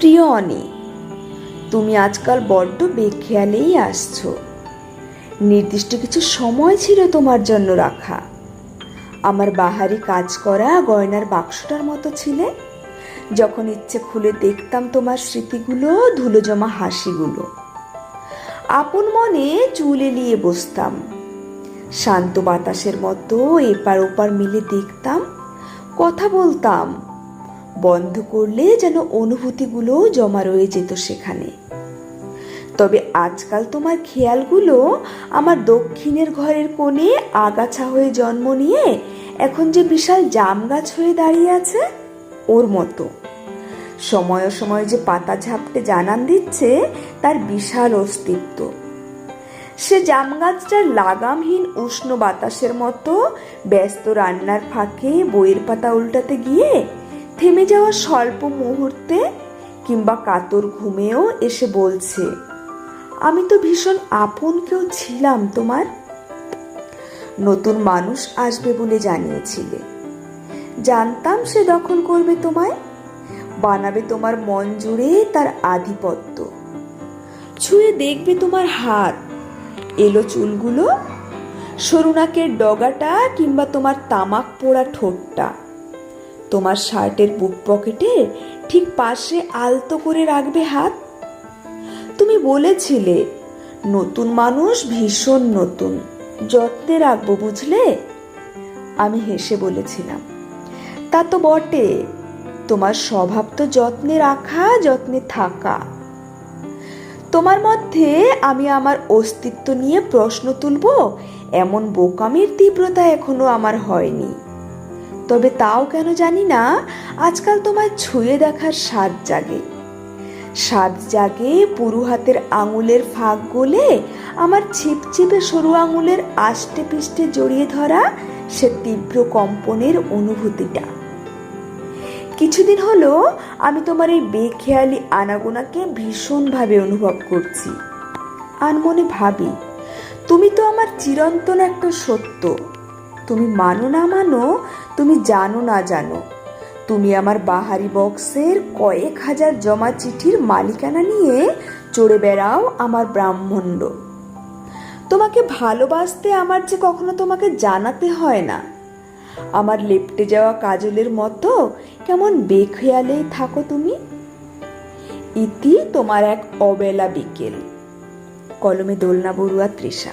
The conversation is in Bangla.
প্রিয় অনি, তুমি আজকাল বড্ড বেখেয়ালেই আসছো। নির্দিষ্ট কিছু সময় ছিল তোমার জন্য রাখা। আমার বাহারি কাজ করা গয়নার বাক্সটার মতো ছিলে। যখন ইচ্ছে খুলে দেখতাম তোমার স্মৃতিগুলো ধুলো জমা হাসিগুলো। আপন মনে চুল এলিয়ে বসতাম। শান্ত বাতাসের মতো এপার ওপার মিলে দেখতাম, কথা বলতাম। বন্ধ করলে যেন অনুভূতিগুলো জমা রয়ে যেত সেখানে। তবে আজকাল তোমার খেয়ালগুলো আমার দক্ষিণের ঘরের কোণে আগাছা হয়ে জন্ম নিয়ে এখন যে বিশাল জাম গাছ হয়ে দাঁড়িয়ে আছে, ওর মতো। সময় সময় যে পাতা ঝাপটে জানান দিচ্ছে, তার বিশাল অস্তিত্ব। সে জাম গাছটার লাগামহীন উষ্ণ বাতাসের মতো ব্যস্ত রান্নার ফাঁকে বইয়ের পাতা উল্টাতে গিয়ে থেমে যাওয়া স্বল্প মুহূর্তে কিংবা কাতর ঘুমেও এসে বলছে, আমি তো ভীষণ আপন কেউ ছিলাম তোমার। নতুন মানুষ আসবে বলে জানিয়েছিলে। জানতাম সে দখল করবে তোমায়। বানাবে তোমার মন জুড়ে তার আধিপত্য। ছুঁয়ে দেখবে তোমার হাত এলো চুলগুলো, সরুনাকের ডগাটা কিংবা তোমার তামাক পোড়া ঠোঁটটা। তোমার শার্টের বুক পকেটে ঠিক পাশে আলতো করে রাখবে হাত। তুমি বলেছিলে, নতুন মানুষ ভীষণ নতুন, যত্নে রাখব বুঝলে? আমি হেসে বলেছিলাম, তা তো বটে, তোমার স্বভাব তো যত্নে রাখা, যত্নে থাকা। তোমার মধ্যে আমি আমার অস্তিত্ব নিয়ে প্রশ্ন তুলব, এমন বোকামির তীব্রতা এখনও আমার হয়নি। তবে তাও কেন জানি না, আজকাল তোমায় ছুঁয়ে দেখার স্বাদ জাগে। স্বাদ জাগে পুরু হাতের আঙুলের ফাঁক গলে, আমার ছিপছিপে সরু আঙুলের আষ্টে পিষ্টে জড়িয়ে ধরা সে তীব্র কম্পনের অনুভূতিটা। কিছুদিন হলো আমি তোমার এই বেখেয়ালি আনাগোনাকে ভীষণভাবে অনুভব করছি। আর মনে ভাবি, তুমি তো আমার চিরন্তন একটা সত্য। তুমি মানো না মানো, তুমি জানো না জানো। তুমি আমার বাহারি বক্সের কয়েক হাজার জমা চিঠির মালিকানা নিয়ে চড়ে বেড়াও আমার ব্রাহ্মণ্ড। তোমাকে ভালোবাসতে আমার যে কখনো তোমাকে জানাতে হয় না। আমার লেপটে যাওয়া কাজলের মতো কেমন বেখেয়ালেই থাকো তুমি। ইতি তোমার এক অবেলা বিকেল। কলমে দোলনা বড়ুয়া তৃষা।